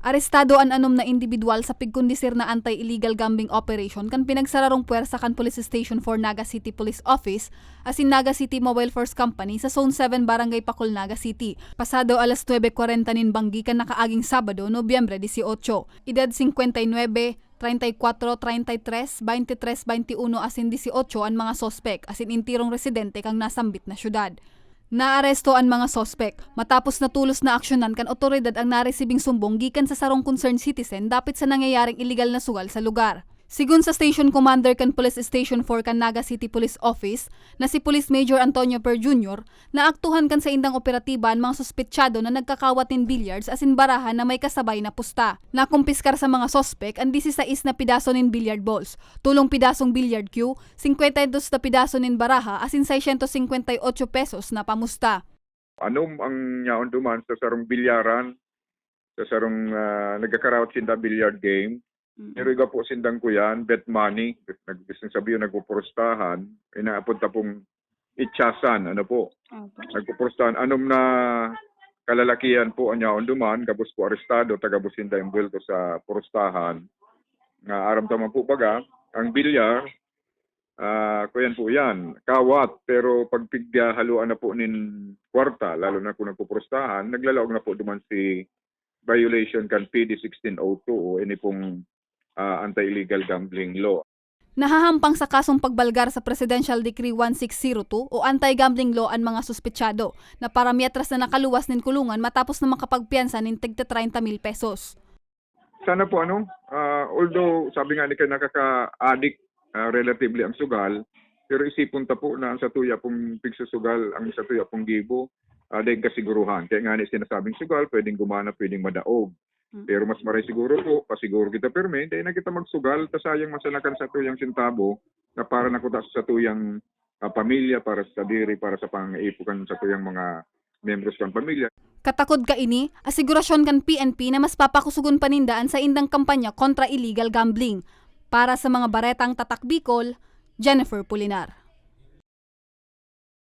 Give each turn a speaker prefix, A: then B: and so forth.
A: Arestado an anom na individual sa pigkondisir na anti-illegal gambling operation kan pinagsararong puwersa kan Police Station for Naga City Police Office asin Naga City Mobile Force Company sa Zone 7 Barangay Pacul, Naga City. Pasado alas 9.40 nin banggi kan nakaaging Sabado, Nobyembre 18. Edad 59, 34, 33, 23, 21 asin 18 ang mga sospek asin intirong residente kang nasambit na syudad. Naaresto ang mga sospek matapos natulos na aksyonan kan otoridad ang naresibing sumbong gikan sa sarong concerned citizen dapit sa nangyayaring illegal na sugal sa lugar. Sigun sa Station Commander kan Police Station 4 kan Naga City Police Office na si Police Major Antonio Per Jr. naaktuhan kan sa indang operatiba ang mga suspetsyado na nagkakawat nin billiards asin barahan na may kasabay na pusta. Nakumpiskar sa mga sospek ang 16 na pidaso nin billiard balls, tulong pidasong billiard cue, 52 na pidaso nin baraha asin 658 pesos na pamusta.
B: Anong ang yaon duman sa sarong bilyaran, sa sarong uh, nagkakarawat sinda billiard game. Niruga po sindang ko yan, bet money. Nag-business sabi yung nagpupurustahan, inaapunta pong itsasan, ano po. Nagpupurustahan. Anom na kalalakihan po ang yaon duman, gabos po arestado, tagabos sinda yung buwelto sa purustahan. Nga aram taman po baga, ang bilyar, Ah, kuyan po yan. Kawat, pero pag pigya haluan na po nin kwarta, lalo na kung nagpuprostahan, naglalaog na po duman si violation kan PD 1602 o ini pong ah, anti-illegal gambling law.
A: Nahahampang sa kasong pagbalgar sa Presidential Decree 1602 o anti-gambling law ang mga suspetsado na para miatras na nakaluwas nin kulungan matapos na makapagpiyansa nin tigta 30 mil pesos.
B: Sana po ano, ah, although sabi nga ni kay nakaka-addict ah, relatively ang sugal, pero isipon ta po na ang satuya pong pigsusugal, ang satuya pong gibo, uh, dahil kasiguruhan. Kaya nga ni sinasabing sugal, pwedeng gumana, pwedeng madaog.
A: Mm.
B: Pero mas maray siguro po, pasiguro kita perme, dahil na kita magsugal, ta sayang masanakan sa tuyang sintabo, na para nakuta sa tuyang ah, pamilya, para sa diri, para sa pang-iipukan sa tuyang mga membros ng pamilya.
A: Katakod ka ini, asigurasyon kan PNP na mas papakusugon panindaan sa indang kampanya kontra illegal gambling. Para sa mga baretang tatak Bicol, Jennifer Pulinar.